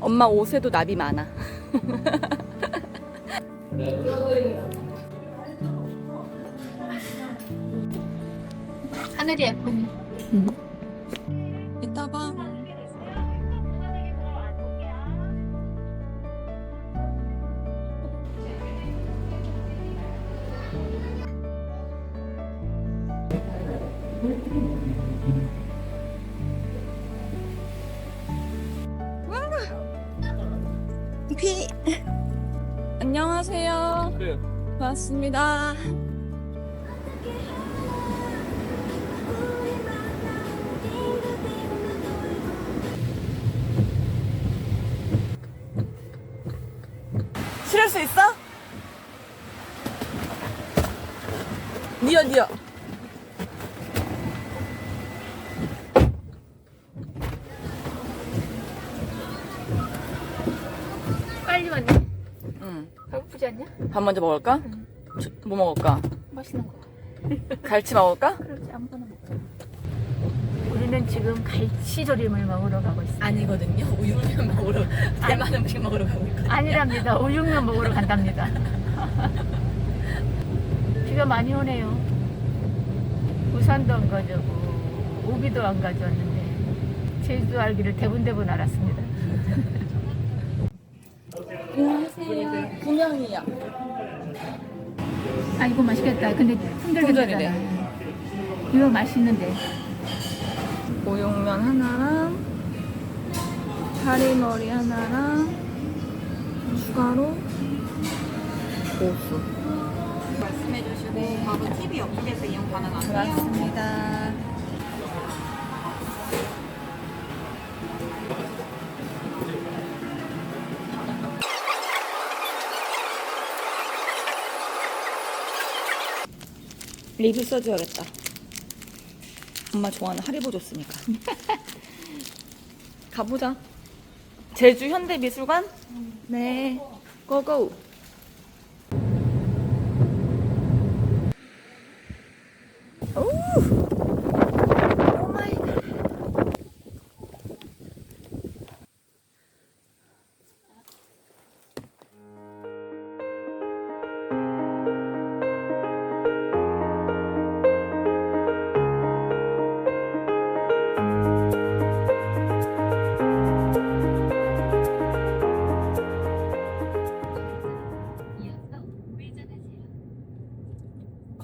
엄마 옷에도 나비 많아. 하늘이 예쁘네. 이따 봐. 반갑습니다. 실을 수 있어? 니어 니어 빨리 왔네. 응. 배고프지 않냐? 밥 먼저 먹을까? 주- 뭐 먹을까? 맛있는 거. 갈치 먹을까? 그렇지 아무거나 먹자. 우리는 지금 갈치조림을 먹으러 가고 있어. 아니거든요 우육면 먹으러 대만 음식 먹으러 가고 있거든 아니랍니다. 우육면 먹으러 간답니다. 비가 많이 오네요. 부산도 안 가져고 오기도 안 가져왔는데 제주도 알기를 대분대분 알았습니다. 안녕하세요 분양이야 아 이거 맛있겠다. 근데 품절이래. 이거 맛있는데. 우육면 하나랑 파리머리 하나랑 추가로 고수 말씀해 주시고 바로 TV 옆쪽에서 이용 가능하세요. 고맙습니다 리뷰 써줘야겠다. 엄마 좋아하는 하리보 줬으니까? 가보자. 제주 현대미술관? 네. 고고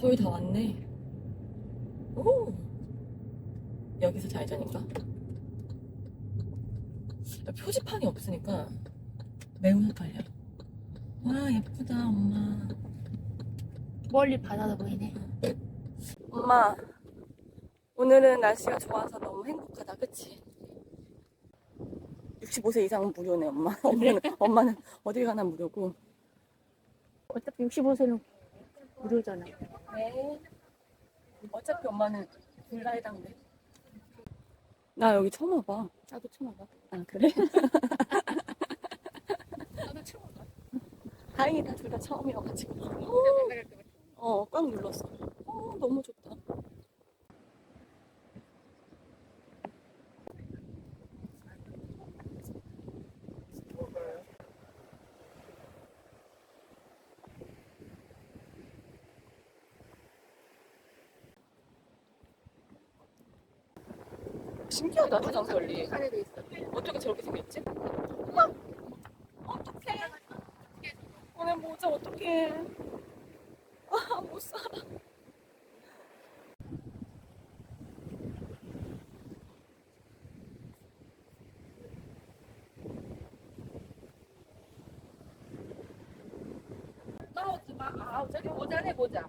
거의 다 왔네. 오! 여기서 좌회전인가? 표지판이 없으니까 매우 헷갈려. 와, 예쁘다, 엄마. 멀리 바다가 보이네. 엄마, 오늘은 날씨가 좋아서 너무 행복하다, 그치? 65세 이상은 무료네, 엄마. 엄마는, 엄마는 어딜 가나 무료고. 어차피 65세는 무료잖아. 네. 어차피 엄마는 둘 다 해당돼. 나 여기 처음 와봐. 나도 처음 와봐. 아, 그래? 나도 처음 와봐. 다행이다, 둘 다 처음이어가지고. 어, 꽉 눌렀어. 어, 너무 좋다. 신기하다. 아래도 있어. 어떻게 저렇게 생겼지? 엄마! 어떡해. 오늘 모자 어떡해. 아, 못 살아. 마. 아, 저기 모자네 모자.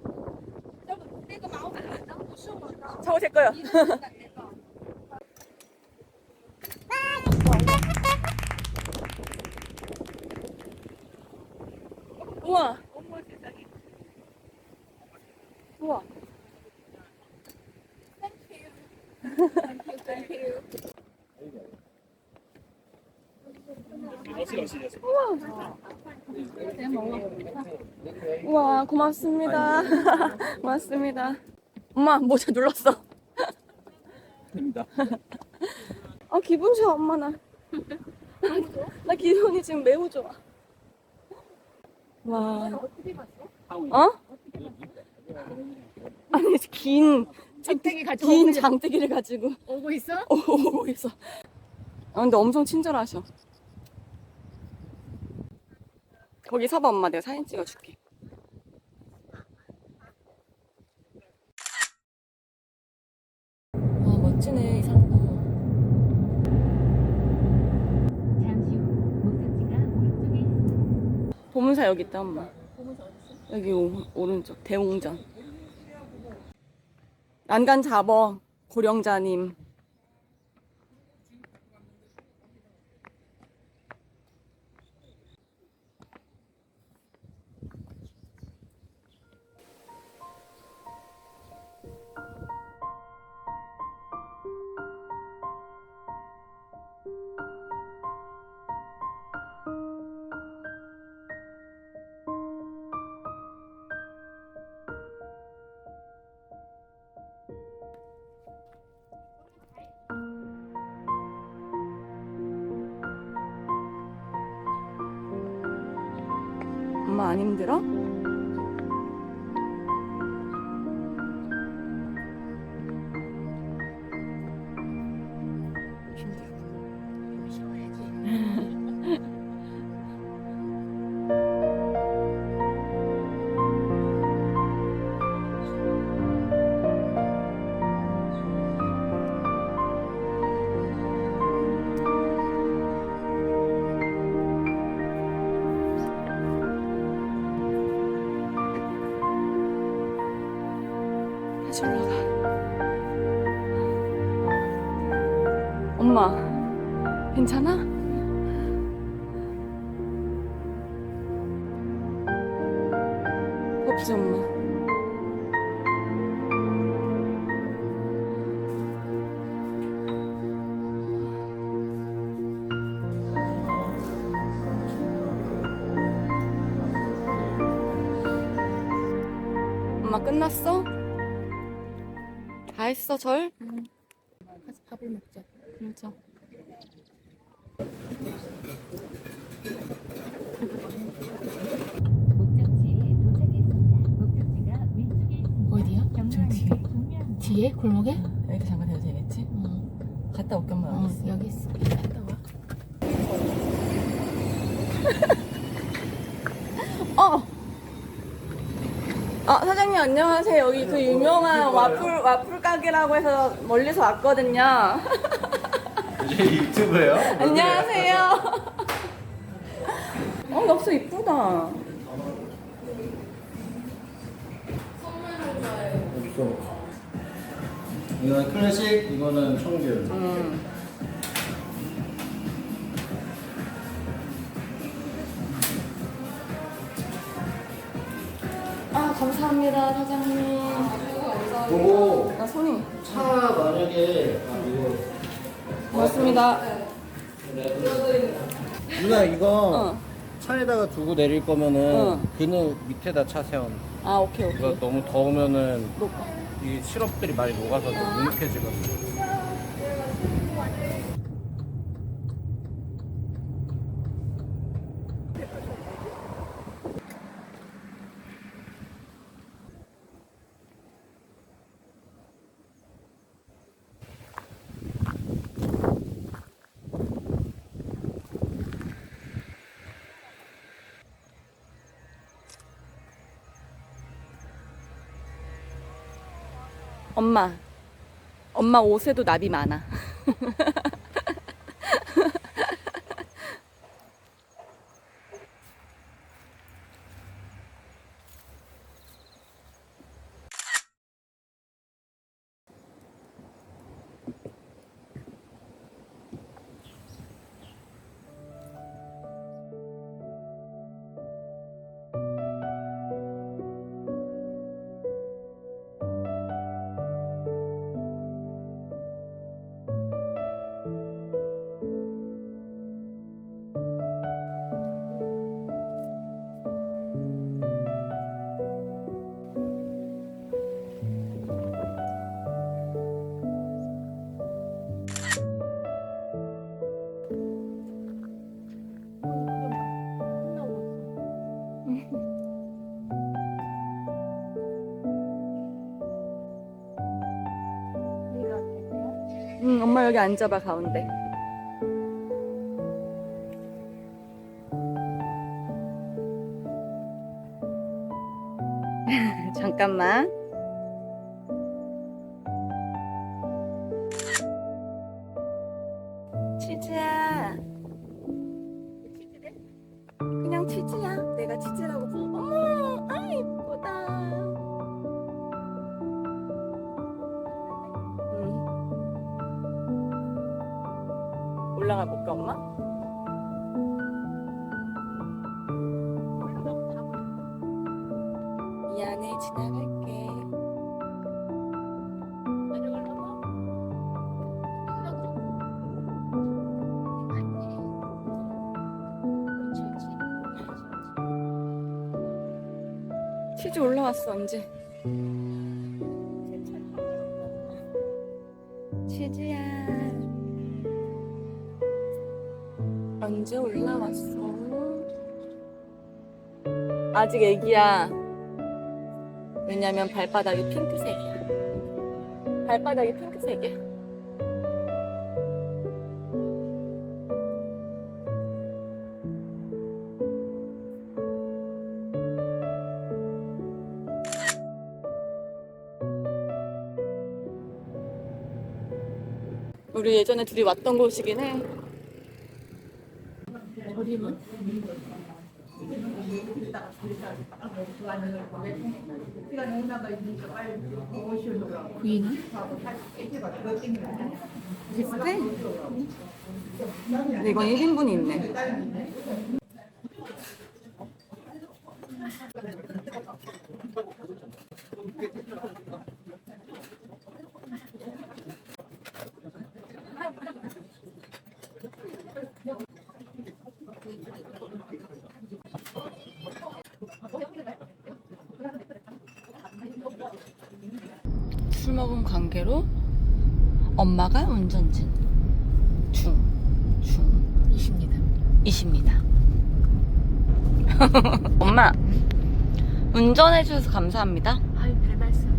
무서워. 저거 제 거요. 어머 세상에. 우와. 우와, 고맙습니다. 고맙습니다. 엄마, 모자 눌렀어. 됩니다. 아, 기분 좋아, 엄마 나. 나 기분이 지금 매우 좋아. 와. 어? 아니 긴, 장땡이 가지고 긴 오고, 장대기를 가지고 오고 있어? 오고 있어. 아 근데 엄청 친절하셔. 거기 서봐 엄마 내가 사진 찍어줄게. 와 멋지네 이 산도. 보문사 여기 있다 엄마. 여기 오, 오른쪽 대웅전. 난간 잡어 고령자님. 안 힘들어? 엄마, 괜찮아? 덥지, 엄마? 엄마 끝났어? 다 했어 절? 가서 밥을 먹자. 진짜. 어디야? 저 뒤에? 골목에? 여기 잠깐 대도 되겠지? 어, 갔다 올게 엄마 어 여기 있어. 여기 있어. 갔다 와. 어. 아 사장님 안녕하세요. 여기 그 유명한 와플 와플 가게라고 해서 멀리서 왔거든요. 이제 유튜브예요? 안녕하세요. 어 엽서 이쁘다. 없어. 이거는 클래식, 이거는 청귤. 음. 아 감사합니다 사장님. 그리고 나 손이 차 만약에 아, 이거 고맙습니다. 누나 이거 어. 차에다가 두고 내릴 거면은 어. 그늘 밑에다 차 세워. 아 오케이 이거 오케이. 너무 더우면은 녹아. 이 시럽들이 많이 녹아서 좀 눅눅해지거든. 엄마. 엄마 옷에도 납이 많아. 여기 앉아봐 가운데. 잠깐만. 올라가 볼까 엄마? 미안해 지나갈게. 치즈 올라왔어 언제? 치즈야 언제 올라왔어? 아직 애기야 왜냐면 발바닥이 핑크색이야 발바닥이 핑크색이야 우리 예전에 둘이 왔던 곳이긴 해. 부인은? 비슷해? 근데 이건 1인분이 있네. 술 먹은 관계로 엄마가 운전진 중, 중, 이십니다. 이십니다. 엄마, 운전해주셔서 감사합니다. 아유, 별 말씀.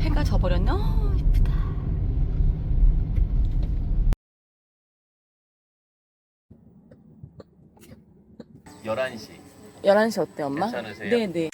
해가 져버렸네. 어, 이쁘다. 11시 11시 어때, 엄마? 괜찮으세요? 네네.